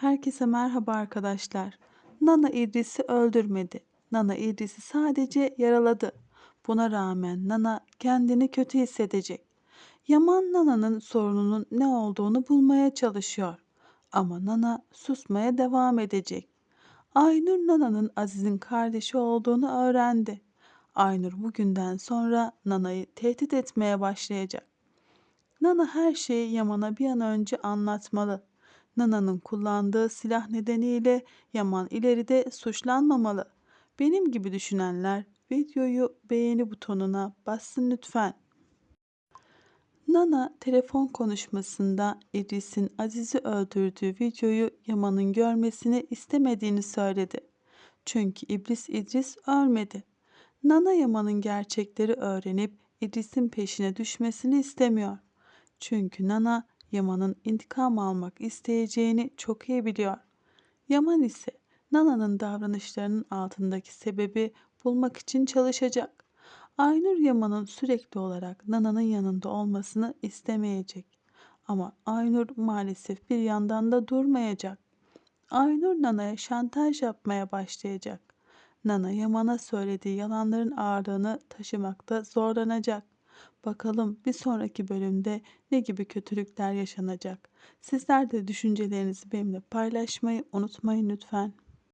Herkese merhaba arkadaşlar. Nana İdris'i öldürmedi. Nana İdris'i sadece yaraladı. Buna rağmen Nana kendini kötü hissedecek. Yaman Nana'nın sorununun ne olduğunu bulmaya çalışıyor. Ama Nana susmaya devam edecek. Aynur Nana'nın Aziz'in kardeşi olduğunu öğrendi. Aynur bugünden sonra Nana'yı tehdit etmeye başlayacak. Nana her şeyi Yaman'a bir an önce anlatmalı. Nana'nın kullandığı silah nedeniyle Yaman ileride suçlanmamalı. Benim gibi düşünenler videoyu beğeni butonuna bassın lütfen. Nana telefon konuşmasında İdris'in Aziz'i öldürdüğü videoyu Yaman'ın görmesini istemediğini söyledi. Çünkü İblis İdris ölmedi. Nana Yaman'ın gerçekleri öğrenip İdris'in peşine düşmesini istemiyor. Çünkü Nana Yaman'ın intikam almak isteyeceğini çok iyi biliyor. Yaman ise Nana'nın davranışlarının altındaki sebebi bulmak için çalışacak. Aynur Yaman'ın sürekli olarak Nana'nın yanında olmasını istemeyecek. Ama Aynur maalesef bir yandan da durmayacak. Aynur Nana'ya şantaj yapmaya başlayacak. Nana Yaman'a söylediği yalanların ağırlığını taşımakta zorlanacak. Bakalım bir sonraki bölümde ne gibi kötülükler yaşanacak. Sizler de düşüncelerinizi benimle paylaşmayı unutmayın lütfen.